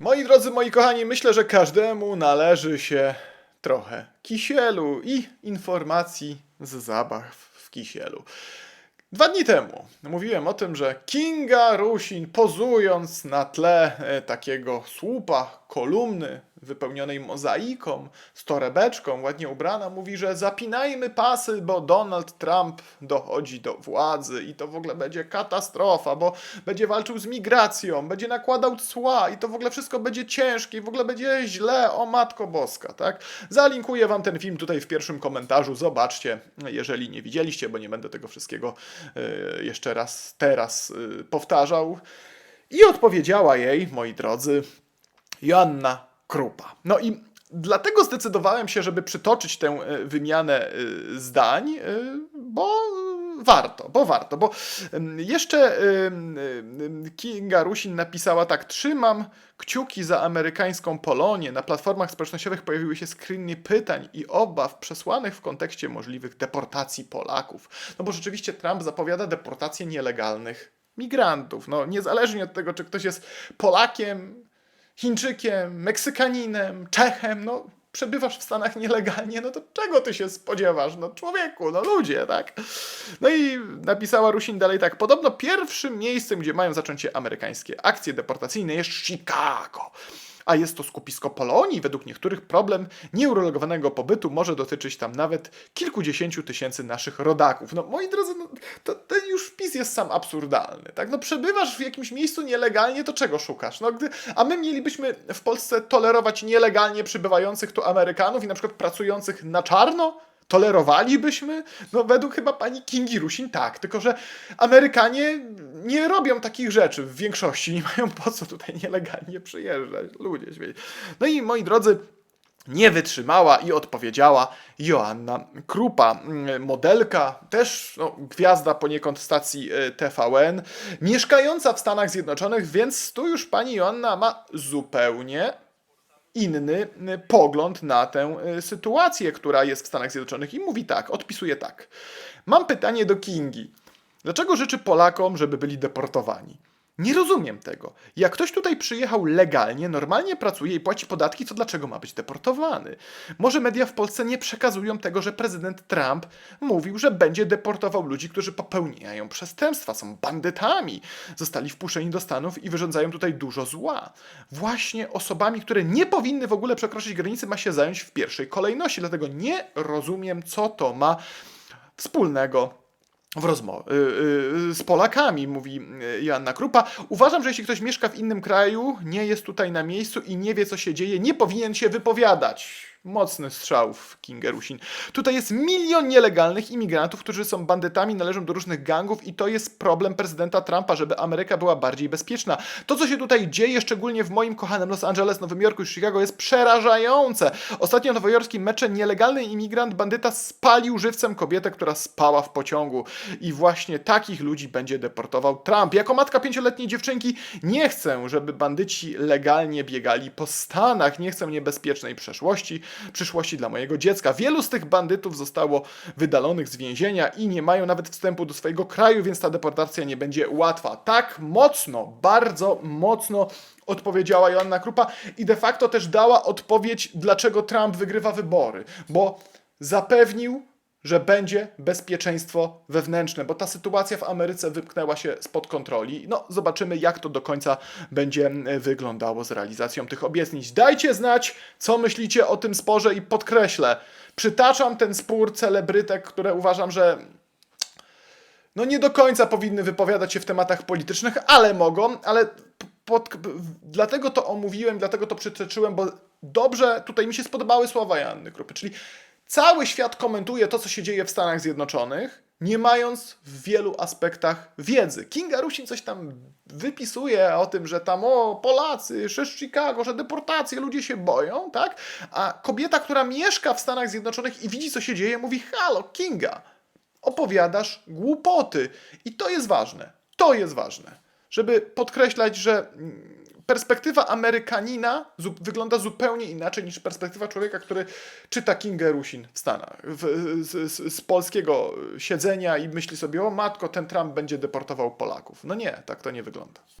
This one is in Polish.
Moi drodzy, moi kochani, myślę, że każdemu należy się trochę kisielu i informacji z zabaw w kisielu. Dwa dni temu mówiłem o tym, że Kinga Rusin pozując na tle e, takiego słupa, kolumny wypełnionej mozaiką, z torebeczką, ładnie ubrana, mówi, że zapinajmy pasy, bo Donald Trump dochodzi do władzy i to w ogóle będzie katastrofa, bo będzie walczył z migracją, będzie nakładał cła i to w ogóle wszystko będzie ciężkie i w ogóle będzie źle, o Matko Boska, tak? Zalinkuję wam ten film tutaj w pierwszym komentarzu, zobaczcie, jeżeli nie widzieliście, bo nie będę tego wszystkiego e, jeszcze raz teraz e, powtarzał. I odpowiedziała jej, moi drodzy, Joanna Krupa. No i dlatego zdecydowałem się, żeby przytoczyć tę e, wymianę e, zdań, e, bo warto, bo warto, bo jeszcze Kinga Rusin napisała tak, trzymam kciuki za amerykańską Polonię. Na platformach społecznościowych pojawiły się screeny pytań i obaw przesłanych w kontekście możliwych deportacji Polaków. No bo rzeczywiście Trump zapowiada deportację nielegalnych migrantów. No niezależnie od tego, czy ktoś jest Polakiem, Chińczykiem, Meksykaninem, Czechem, no przebywasz w Stanach nielegalnie, no to czego ty się spodziewasz? No człowieku, no ludzie, tak? No i napisała Rusin dalej tak, podobno pierwszym miejscem, gdzie mają zacząć się amerykańskie akcje deportacyjne jest Chicago. A jest to skupisko Polonii. Według niektórych problem nieuregulowanego pobytu może dotyczyć tam nawet kilkudziesięciu tysięcy naszych rodaków. No moi drodzy, no, to, ten już wpis jest sam absurdalny, tak? No przebywasz w jakimś miejscu nielegalnie, to czego szukasz? No, gdy, a my mielibyśmy w Polsce tolerować nielegalnie przybywających tu Amerykanów i na przykład pracujących na czarno? Tolerowalibyśmy? No według chyba pani Kingi Rusin tak, tylko że Amerykanie nie robią takich rzeczy w większości, nie mają po co tutaj nielegalnie przyjeżdżać, ludzie śmieci. No i moi drodzy, nie wytrzymała i odpowiedziała Joanna Krupa, mm, modelka, też no, gwiazda poniekąd stacji e, TVN, mieszkająca w Stanach Zjednoczonych, więc tu już pani Joanna ma zupełnie inny y, pogląd na tę y, sytuację, która jest w Stanach Zjednoczonych i mówi tak, odpisuje tak. Mam pytanie do Kingi. Dlaczego życzy Polakom, żeby byli deportowani? Nie rozumiem tego. Jak ktoś tutaj przyjechał legalnie, normalnie pracuje i płaci podatki, to dlaczego ma być deportowany? Może media w Polsce nie przekazują tego, że prezydent Trump mówił, że będzie deportował ludzi, którzy popełniają przestępstwa, są bandytami, zostali wpuszczeni do Stanów i wyrządzają tutaj dużo zła. Właśnie osobami, które nie powinny w ogóle przekroczyć granicy, ma się zająć w pierwszej kolejności. Dlatego nie rozumiem, co to ma wspólnego w rozmowie z Polakami, mówi y, Joanna Krupa. Uważam, że jeśli ktoś mieszka w innym kraju, nie jest tutaj na miejscu i nie wie, co się dzieje, nie powinien się wypowiadać. Mocny strzał w Kingerusin. Tutaj jest milion nielegalnych imigrantów, którzy są bandytami, należą do różnych gangów i to jest problem prezydenta Trumpa, żeby Ameryka była bardziej bezpieczna. To, co się tutaj dzieje, szczególnie w moim kochanym Los Angeles, Nowym Jorku i Chicago, jest przerażające. Ostatnio w nowojorskim mecze nielegalny imigrant, bandyta spalił żywcem kobietę, która spała w pociągu. I właśnie takich ludzi będzie deportował Trump. Jako matka pięcioletniej dziewczynki nie chcę, żeby bandyci legalnie biegali po Stanach. Nie chcę niebezpiecznej przeszłości, przyszłości dla mojego dziecka. Wielu z tych bandytów zostało wydalonych z więzienia i nie mają nawet wstępu do swojego kraju, więc ta deportacja nie będzie łatwa. Tak mocno, bardzo mocno odpowiedziała Joanna Krupa i de facto też dała odpowiedź, dlaczego Trump wygrywa wybory. Bo zapewnił, że będzie bezpieczeństwo wewnętrzne, bo ta sytuacja w Ameryce wypchnęła się spod kontroli. No, zobaczymy, jak to do końca będzie e, wyglądało z realizacją tych obietnic. Dajcie znać, co myślicie o tym sporze i podkreślę, przytaczam ten spór celebrytek, które uważam, że no nie do końca powinny wypowiadać się w tematach politycznych, ale mogą, ale pod, dlatego to omówiłem, dlatego to przytoczyłem, bo dobrze tutaj mi się spodobały słowa Janny Krupy, czyli cały świat komentuje to, co się dzieje w Stanach Zjednoczonych, nie mając w wielu aspektach wiedzy. Kinga Rusin coś tam wypisuje o tym, że tam o Polacy, że z Chicago, że deportacje, ludzie się boją, tak? A kobieta, która mieszka w Stanach Zjednoczonych i widzi, co się dzieje, mówi, halo, Kinga, opowiadasz głupoty. I to jest ważne. To jest ważne. Żeby podkreślać, że perspektywa Amerykanina zu- wygląda zupełnie inaczej niż perspektywa człowieka, który czyta Kingę Rusin w Stanach. W, z, z, z polskiego siedzenia i myśli sobie, o matko, ten Trump będzie deportował Polaków. No nie, tak to nie wygląda.